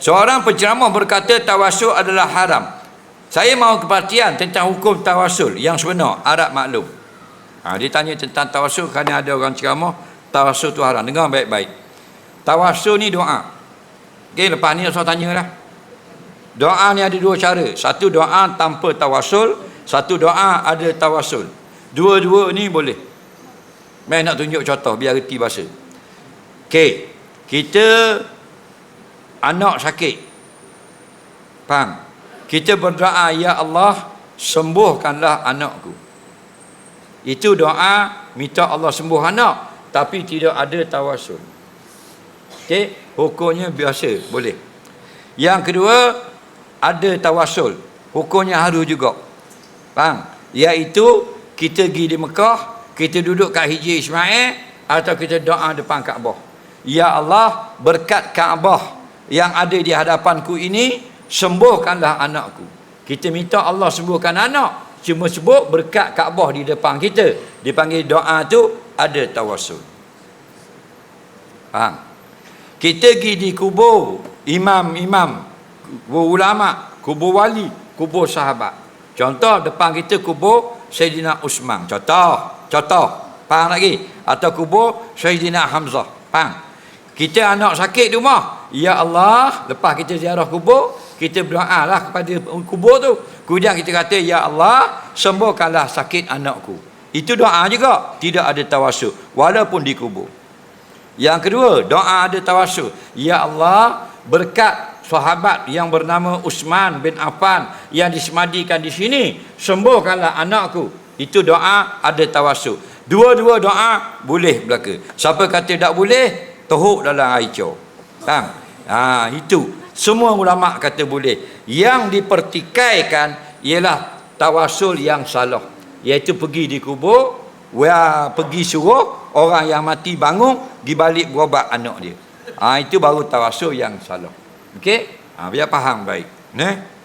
Seorang penceramah berkata tawasul adalah haram. Saya mahu kepastian tentang hukum tawasul yang sebenar, Arab maklum. Ha, dia tanya tentang tawasul kerana ada orang ceramah, tawasul tu haram. Dengar baik-baik. Tawasul ni doa. Okey, lepas ni saya tanya lah. Doa ni ada dua cara. Satu doa tanpa tawasul, satu doa ada tawasul. Dua-dua ni boleh. Mai nak tunjuk contoh biar reti bahasa. Okey. Kita anak sakit. Faham? Kita berdoa, Ya Allah, sembuhkanlah anakku. Itu doa minta Allah sembuh anak. Tapi tidak ada tawasul. Okey, hukumnya biasa, boleh. Yang kedua, ada tawasul. Hukumnya harus juga. Faham? Iaitu, kita pergi di Mekah, kita duduk kat hijri Ismail, atau kita doa depan Kaabah. Ya Allah, berkat Kaabah yang ada di hadapanku ini sembuhkanlah anakku. Kita minta Allah sembuhkan anak cuma sebut berkat Kaabah di depan kita. Dipanggil doa tu ada tawasul faham? Kita pergi di kubur imam-imam kubur ulama kubur wali kubur sahabat. Contoh depan kita kubur Sayyidina Usman. Contoh contoh. Faham lagi? Atau kubur Sayyidina Hamzah. Faham kita anak sakit di rumah Ya Allah, lepas kita ziarah kubur, kita berdoa lah kepada kubur tu. Kemudian kita kata, Ya Allah, sembuhkanlah sakit anakku. Itu doa juga. Tidak ada tawasul. Walaupun di kubur. Yang kedua, doa ada tawasul. Ya Allah, berkat sahabat yang bernama Usman bin Affan yang disemadikan di sini, sembuhkanlah anakku. Itu doa ada tawasul. Dua-dua doa boleh belaka. Siapa kata tak boleh, teruk dalam air Faham? Ha, itu. Semua ulama kata boleh. Yang dipertikaikan ialah tawasul yang salah. Iaitu pergi di kubur, wah, pergi suruh orang yang mati bangun, di balik berobat anak dia. Ha, itu baru tawasul yang salah. Okey? Ha, biar faham baik. Neh?